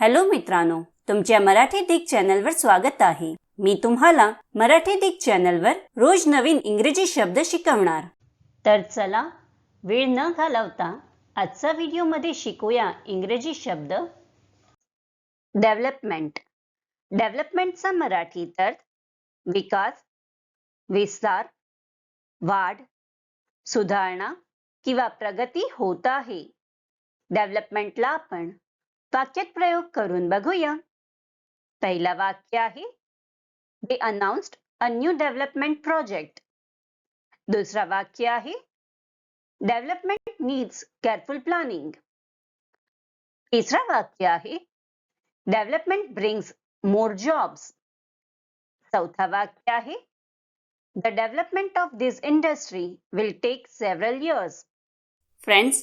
Hello मित्रांनो तुमच्या मराठी दिग चॅनलवर स्वागत आहे. मी तुम्हाला मराठी दिग चॅनलवर रोज नवीन इंग्रजी शब्द शिकवणार. तर चला वेळ न घालवता आजचा व्हिडिओमध्ये शिकूया इंग्रजी शब्द. डेव्हलपमेंट डेव्हलपमेंटचा मराठी तर विकास विस्तार वाढ सुधारणा किंवा प्रगती होत आहे. डेव्हलपमेंटला आपण वाक्यात प्रयोग करून बघूया. पहिला वाक्य आहे they announced a new development project दुसरा वाक्य आहे डेव्हलपमेंट नीड्स केअरफुल प्लॅनिंग तिसरा वाक्य आहे डेव्हलपमेंट ब्रिंग्स मोर जॉब्स चौथा वाक्य आहे the development of this industry will take several years friends